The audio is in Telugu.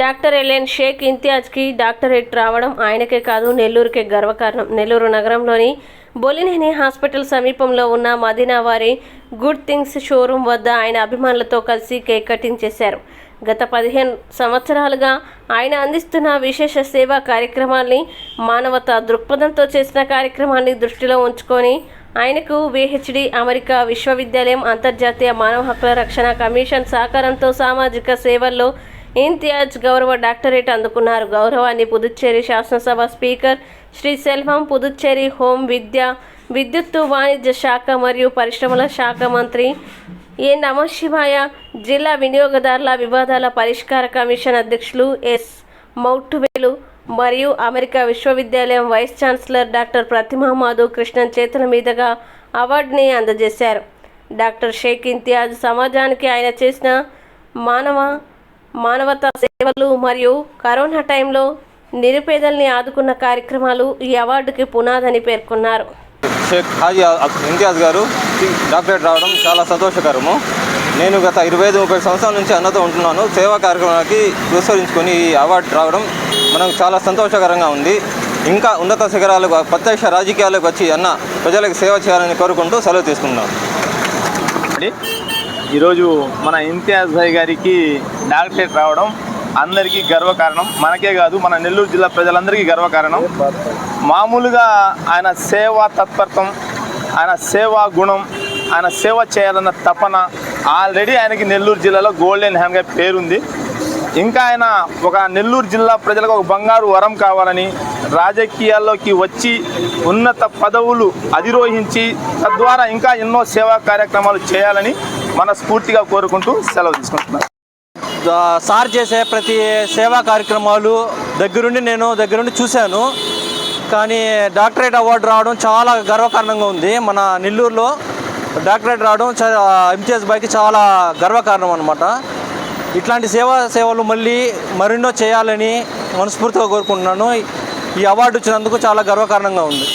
డాక్టర్ ఎలెన్ షేక్ ఇంతియాజ్కి డాక్టరేట్ రావడం ఆయనకే కాదు నెల్లూరుకే గర్వకారణం. నెల్లూరు నగరంలోని బొలినేని హాస్పిటల్ సమీపంలో ఉన్న మదీనా వారి గుడ్ థింగ్స్ షోరూమ్ వద్ద ఆయన అభిమానులతో కలిసి కేక్ కటింగ్ చేశారు. గత పదిహేను సంవత్సరాలుగా ఆయన అందిస్తున్న విశేష సేవా కార్యక్రమాల్ని మానవత దృక్పథంతో చేసిన కార్యక్రమాన్ని దృష్టిలో ఉంచుకొని ఆయనకు విహెచ్డి అమెరికా విశ్వవిద్యాలయం అంతర్జాతీయ మానవ హక్కుల రక్షణ కమిషన్ సహకారంతో సామాజిక సేవల్లో ఇంతియాజ్ గౌరవ డాక్టరేట్ అందుకున్నారు. గౌరవాన్ని పుదుచ్చేరి శాసనసభ స్పీకర్ శ్రీ సెల్వం పుదుచ్చేరి హోం విద్య విద్యుత్తు వాణిజ్య శాఖ మరియు పరిశ్రమల శాఖ మంత్రి ఏ నమశివాయ జిల్లా వినియోగదారుల వివాదాల పరిష్కార కమిషన్ అధ్యక్షులు ఎస్ మౌట్వేలు మరియు అమెరికా విశ్వవిద్యాలయం vice chancellor doctor Pratima Madhu Krishnan చేతుల మీదుగా అవార్డుని అందజేశారు. డాక్టర్ షేక్ ఇంతియాజ్ సమాజానికి ఆయన చేసిన మానవ మానవతా సేవలు మరియు కరోనా టైంలో నిరుపేదల్ని ఆదుకున్న కార్యక్రమాలు ఈ అవార్డుకి పునాదని పేర్కొన్నారు. షేక్ హాజీ ఇంతియాజ్ గారు డాక్టరేట్ రావడం చాలా సంతోషకరము. నేను గత ఇరవై ఐదు ముప్పై సంవత్సరాల నుంచి అన్నతో ఉంటున్నాను. సేవా కార్యక్రమానికి పురస్కరించుకొని ఈ అవార్డు రావడం మనకు చాలా సంతోషకరంగా ఉంది. ఇంకా ఉన్నత శిఖరాలకు ప్రత్యక్ష రాజకీయాలకు వచ్చి అన్న ప్రజలకు సేవ చేయాలని కోరుకుంటూ సెలవు తీసుకున్నాను ఈరోజు మన ఇంతియాజ్ భాయ్ గారికి డాక్టరేట్ రావడం అందరికీ గర్వకారణం. మనకే కాదు మన నెల్లూరు జిల్లా ప్రజలందరికీ గర్వకారణం. మామూలుగా ఆయన సేవా తత్పరతం ఆయన సేవా గుణం ఆయన సేవ చేయాలన్న తపన ఆల్రెడీ ఆయనకి నెల్లూరు జిల్లాలో గోల్డెన్ హ్యాండ్గా పేరుంది. ఇంకా ఆయన ఒక నెల్లూరు జిల్లా ప్రజలకు ఒక బంగారు వరం కావాలని రాజకీయాల్లోకి వచ్చి ఉన్నత పదవులు అధిరోహించి తద్వారా ఇంకా ఎన్నో సేవా కార్యక్రమాలు చేయాలని మనస్ఫూర్తిగా కోరుకుంటూ సెలవు తీసుకుంటున్నాను. సార్ చేసే ప్రతి సేవా కార్యక్రమాలు దగ్గరుండి నేను దగ్గరుండి చూశాను. కానీ డాక్టరేట్ అవార్డు రావడం చాలా గర్వకారణంగా ఉంది. మన నెల్లూరులో డాక్టరేట్ రావడం చా- ఎంతియాజ్ బాయ్కి చాలా గర్వకారణం అనమాట ఇట్లాంటి సేవా సేవలు మళ్ళీ మరెన్నో చేయాలని మనస్ఫూర్తిగా కోరుకుంటున్నాను. ఈ అవార్డు వచ్చినందుకు చాలా గర్వకారణంగా ఉంది.